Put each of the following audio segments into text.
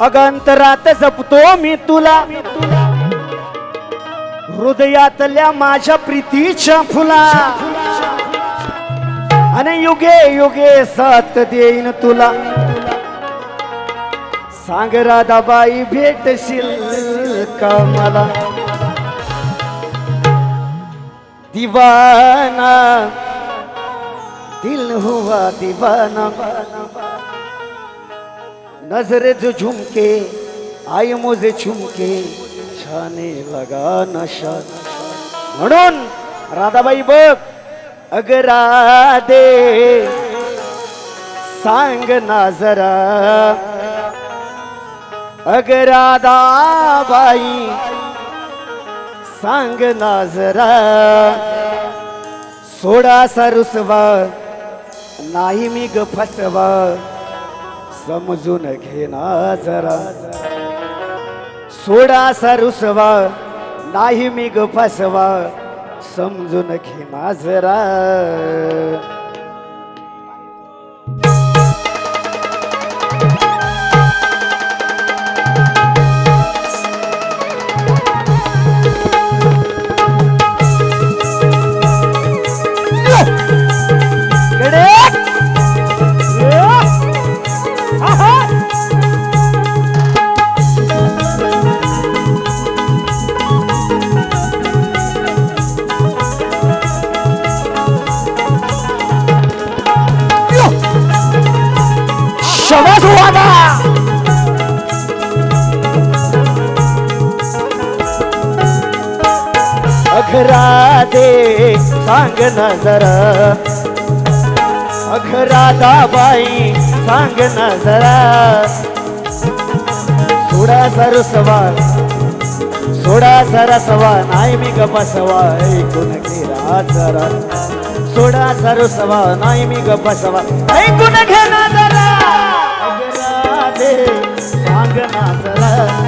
अगंतरात जपतो मी तुला. हृदयातल्या माझ्या प्रीतीच्या फुला. आणि युगे युगे साथ देईन तुला. सांग राधाबाई भेटशील का मला? दिवाना दिल हुआ दीवाना नजरे जो झुमके आई मुझे झुमके छाने लगा नशा म्हणून राधाबाई बघ अगरा दे सांग ना जरा। अगर राधाबाई सांग ना जरा। सोडा रुसवा नाही मी ग फसवा। समजून घेना जरा. सोडा रुसवा नाही मी ग फसवा. समजून घेना जरा. सांग ना जरा अखरा दाबाई सांग ना जरा सोडा सरसवा सोडा सरसवा नाही मी गपसवा ऐकून घेरा जरा. सोडा सरसवा नाही मी गपसवा ऐकून घे जरा. सांग ना जरा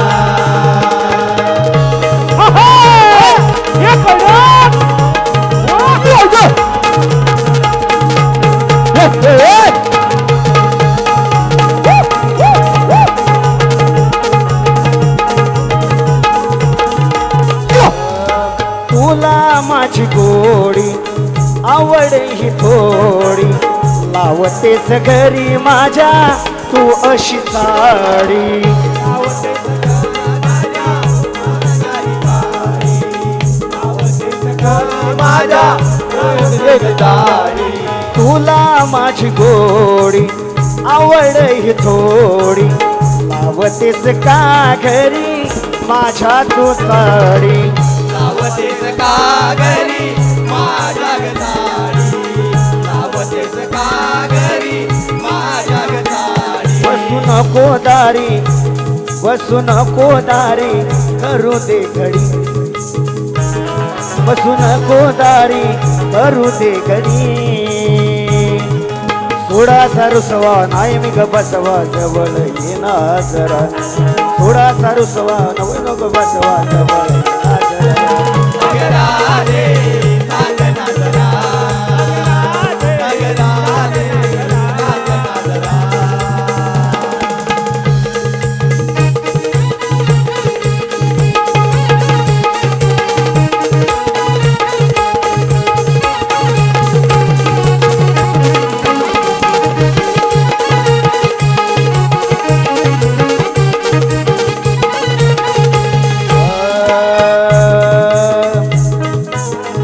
माझी गोडी आवड ही थोडी. लावतेस घरी माझ्या तू अशी साडी. माझ्या तुला माझी गोडी आवड ही थोडी. लावतेस का घरी माझ्या तू साडी? लावतेस कागरी माझ्या गदारी लावतेस का माझ्या गदारी बसू नको दारी बसू नको दारी करू दे घडी. बसू नको दारी करू दे घडी. सोडा सारुसवा नाही मी ग बसवा जवळ येणार जरा. सोडा सारुसवा नव नको बसवा जवळ राधे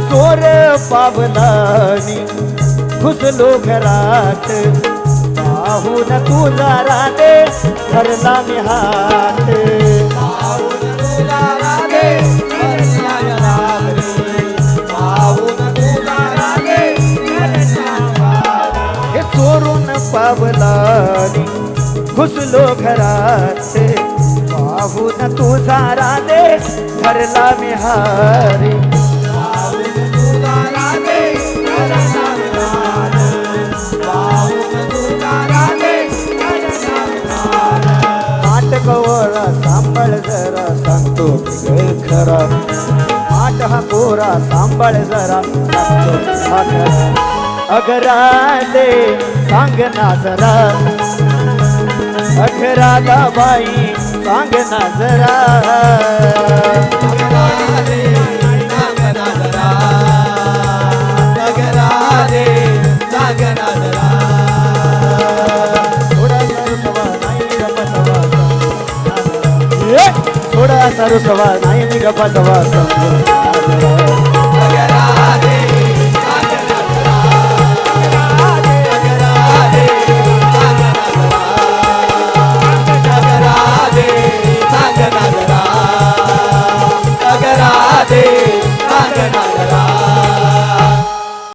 चोर पावलानी घुसलो घरात. पाहून तुझा राधे धरला मी हात. हे चोरून पावलानी घुसलो घरात. पाहून तुझा राधे ठरला मी हारी की ग खरा आठ हा कोरा सांभाळ जरा सांगतो की हा खरा अगराले सांग ना जरा। अगराला बाई सांग ना जरा। सवा थोडा सरसवा नाही मी गप्पा सवा